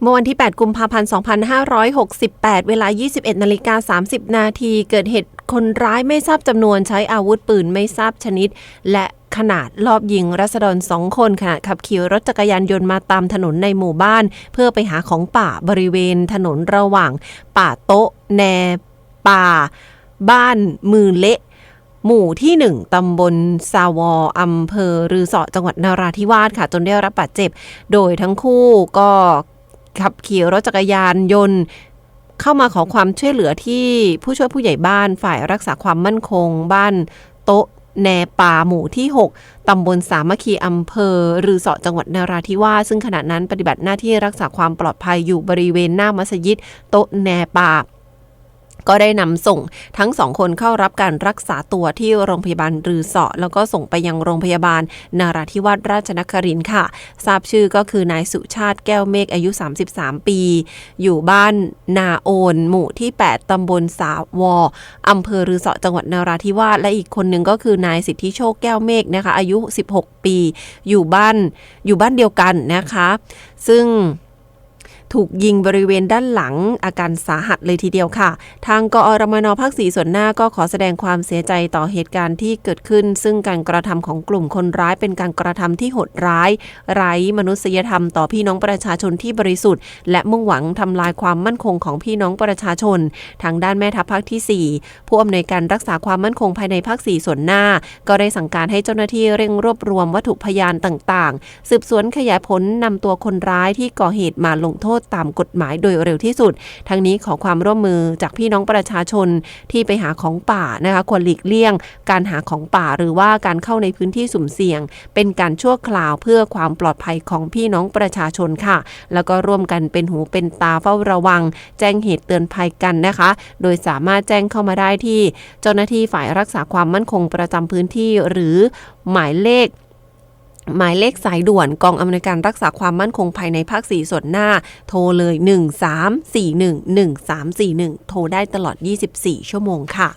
เมื่อวันที่ 8 กุมภาพันธ์ 2568 เวลา 21 นาฬิกา 30 นาที เกิดเหตุคนร้ายไม่ทราบจำนวนใช้อาวุธปืนไม่ทราบชนิด และขนาดลอบยิงรัษฎรสองคนขณะขับขี่รถจักรยานยนต์มาตามถนนในหมู่บ้าน เพื่อไปหาของป่าบริเวณถนนระหว่าง ป่าโต๊ะ แน ป่า บ้าน มือเละหมู่ที่ 1ตำบลซาวออำเภอรือสาะจังหวัดนราธิวาสค่ะ จนได้รับบาดเจ็บ โดยทั้งคู่ก็ ขับขี่รถจักรยานยนต์ เข้ามาขอความช่วยเหลือที่ผู้ช่วยผู้ใหญ่บ้านฝ่ายรักษาความมั่นคง บ้านโต๊ะแนป่าหมู่ที่ 6 ตำบลสามัคคีอำเภอ รือสอจังหวัดนราธิวาสซึ่งขณะนั้นปฏิบัติหน้าที่รักษาความปลอดภัยอยู่บริเวณหน้ามัสยิดโต๊ะแนป่า ก็ได้นำส่งทั้งสองคนเข้ารับการรักษาตัวที่โรงพยาบาลรือเสาะแล้วก็ส่งไปยังโรงพยาบาล นาราธิวาสราชนครินค่ะ ทราบชื่อก็คือนายสุชาติแก้วเมฆอายุ 33 ปี อยู่บ้านนาโอน หมู่ที่ 8 ตำบลสาวออำเภอรือเสาะจังหวัดนราธิวาสและอีกคนหนึ่งก็คือนายสิทธิโชคแก้วเมฆนะคะ อายุ 16 ปี อยู่บ้านอยู่บ้านเดียวกันนะคะ ซึ่ง ถูกยิงบริเวณด้านหลังอาการสาหัสเลยทีเดียวค่ะ ทางกอรมนภาคสีส่วนหน้าก็ขอแสดงความเสียใจต่อเหตุการณ์ที่เกิดขึ้น ซึ่งการกระทำของกลุ่มคนร้ายเป็นการกระทำที่โหดร้าย ไร้มนุษยธรรมต่อพี่น้องประชาชนที่บริสุทธิ์ และมุ่งหวังทำลายความมั่นคงของพี่น้องประชาชน ทางด้านแม่ทัพภาคที่ 4 ผู้อำนวยการรักษาความมั่นคงภายในภาค4ส่วนหน้า ก็ได้สั่งการให้เจ้าหน้าที่เร่งรวบรวมวัตถุพยานต่างๆ สืบสวนขยายผลนำตัวคนร้ายที่ก่อเหตุมาลงโทษตามกฎหมายโดยเร็วที่สุด ทั้งนี้ขอความร่วมมือจากพี่น้องประชาชนที่ไปหาของป่านะคะควรหลีกเลี่ยง การหาของป่าหรือว่าการเข้าในพื้นที่สุ่มเสี่ยง เป็นการชั่วคราวเพื่อความปลอดภัยของพี่น้องประชาชนค่ะ แล้วก็ร่วมกันเป็นหูเป็นตาเฝ้าระวัง แจ้งเหตุเตือนภัยกันนะคะ โดยสามารถแจ้งเข้ามาได้ที่ เจ้าหน้าที่ฝ่ายรักษาความมั่นคงประจำพื้นที่ หรือหมายเลข หมายเลขสายด่วนกองอำนวยการรักษาความมั่นคงภายในภาคสีส่วนหน้า โทรเลย 1341 1341 โทรได้ตลอด 24 ชั่วโมงค่ะ